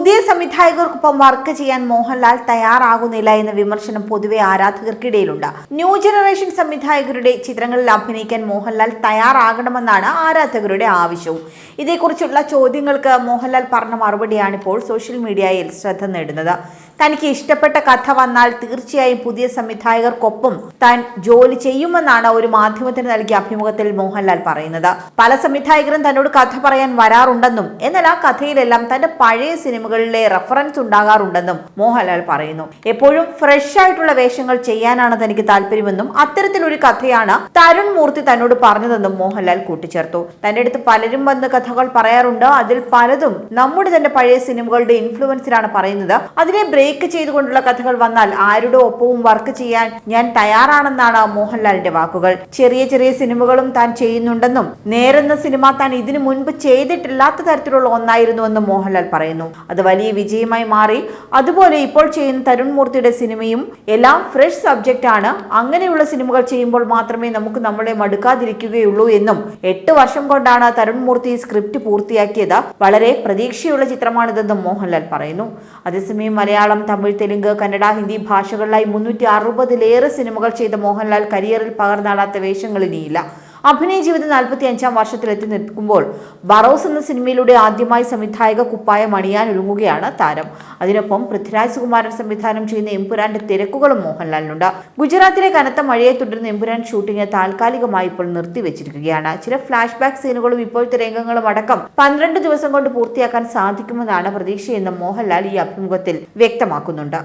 പുതിയ സംവിധായകർക്കൊപ്പം വർക്ക് ചെയ്യാൻ മോഹൻലാൽ തയ്യാറാകുന്നില്ല എന്ന വിമർശനം പൊതുവെ ആരാധകർക്കിടയിലുണ്ട്. ന്യൂ ജനറേഷൻ സംവിധായകരുടെ ചിത്രങ്ങളിൽ അഭിനയിക്കാൻ മോഹൻലാൽ തയ്യാറാകണമെന്നാണ് ആരാധകരുടെ ആവശ്യവും. ഇതേക്കുറിച്ചുള്ള ചോദ്യങ്ങൾക്ക് മോഹൻലാൽ പറഞ്ഞ മറുപടിയാണ് ഇപ്പോൾ സോഷ്യൽ മീഡിയയിൽ ശ്രദ്ധ നേടുന്നത്. തനിക്ക് ഇഷ്ടപ്പെട്ട കഥ വന്നാൽ തീർച്ചയായും പുതിയ സംവിധായകർക്കൊപ്പം താൻ ജോലി ചെയ്യുമെന്നാണ് ഒരു മാധ്യമത്തിന് നൽകിയ അഭിമുഖത്തിൽ മോഹൻലാൽ പറയുന്നത്. പല സംവിധായകരും തന്നോട് കഥ പറയാൻ വരാറുണ്ടെന്നും എന്നാൽ ആ കഥയിലെല്ലാം തന്റെ പഴയ സിനിമകളിലെ റഫറൻസ് ഉണ്ടാകാറുണ്ടെന്നും മോഹൻലാൽ പറയുന്നു. എപ്പോഴും ഫ്രഷ് ആയിട്ടുള്ള വേഷങ്ങൾ ചെയ്യാനാണ് തനിക്ക് താല്പര്യമെന്നും അത്തരത്തിലൊരു കഥയാണ് തരുൺ മൂർത്തി തന്നോട് പറഞ്ഞതെന്നും മോഹൻലാൽ കൂട്ടിച്ചേർത്തു. തന്റെ അടുത്ത് പലരും വന്ന് കഥകൾ പറയാറുണ്ട്. അതിൽ പലതും നമ്മുടെ തന്നെ പഴയ സിനിമകളുടെ ഇൻഫ്ലുവൻസിലാണ് പറയുന്നത്. അതിനെ ബ്രേക്ക് ചെയ്തുകൊണ്ടുള്ള കഥകൾ വന്നാൽ ആരുടെ ഒപ്പവും വർക്ക് ചെയ്യാൻ ഞാൻ തയ്യാറാണെന്നാണ് മോഹൻലാലിന്റെ വാക്കുകൾ. ചെറിയ ചെറിയ സിനിമകളും താൻ ചെയ്യുന്നുണ്ടെന്നും നേരെന്ന സിനിമ താൻ ഇതിനു മുൻപ് ചെയ്തിട്ടില്ലാത്ത തരത്തിലുള്ള ഒന്നായിരുന്നുവെന്നും മോഹൻലാൽ പറയുന്നു. അത് വലിയ വിജയമായി മാറി. അതുപോലെ ഇപ്പോൾ ചെയ്യുന്ന തരുൺ മൂർത്തിയുടെ സിനിമയും എല്ലാം ഫ്രഷ് സബ്ജക്റ്റ് ആണ്. അങ്ങനെയുള്ള സിനിമകൾ ചെയ്യുമ്പോൾ മാത്രമേ നമുക്ക് നമ്മളെ മടുക്കാതിരിക്കുകയുള്ളൂ എന്നും എട്ട് വർഷം കൊണ്ടാണ് തരുൺ മൂർത്തി സ്ക്രിപ്റ്റ് പൂർത്തിയാക്കിയത്. വളരെ പ്രതീക്ഷയുള്ള ചിത്രമാണിതെന്നും മോഹൻലാൽ പറയുന്നു. അതേസമയം മലയാളം തമിഴ് തെലുങ്ക് കന്നഡ ഹിന്ദി ഭാഷകളിലായി മുന്നൂറ്റി അറുപതിലേറെ സിനിമകൾ ചെയ്ത മോഹൻലാൽ കരിയറിൽ പകർന്നാടാത്ത വേഷങ്ങളിനിയില്ല. അഭിനയ ജീവിതം നാൽപ്പത്തി അഞ്ചാം വർഷത്തിലെത്തി നിൽക്കുമ്പോൾ ബറോസ് എന്ന സിനിമയിലൂടെ ആദ്യമായി സംവിധായക കുപ്പായം അണിയാൻ ഒരുങ്ങുകയാണ് താരം. അതിനൊപ്പം പൃഥ്വിരാജ് സുകുമാരൻ സംവിധാനം ചെയ്യുന്ന എംപുരാന്റെ തിരക്കുകളും മോഹൻലാലിനുണ്ട്. ഗുജറാത്തിലെ കനത്ത മഴയെ തുടർന്ന് എംപുരാൻ ഷൂട്ടിംഗ് താൽക്കാലികമായി ഇപ്പോൾ നിർത്തിവെച്ചിരിക്കുകയാണ്. ചില ഫ്ലാഷ് ബാക്ക് സീനുകളും ഇപ്പോഴത്തെ രംഗങ്ങളും അടക്കം പന്ത്രണ്ട് ദിവസം കൊണ്ട് പൂർത്തിയാക്കാൻ സാധിക്കുമെന്നാണ് പ്രതീക്ഷയെന്ന് മോഹൻലാൽ ഈ അഭിമുഖത്തിൽ വ്യക്തമാക്കുന്നുണ്ട്.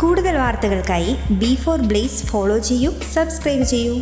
കൂടുതൽ വാർത്തകൾക്കായി ബി ഫോർ ബ്ലേസ് ഫോളോ ചെയ്യൂ സബ്സ്ക്രൈബ് ചെയ്യൂ.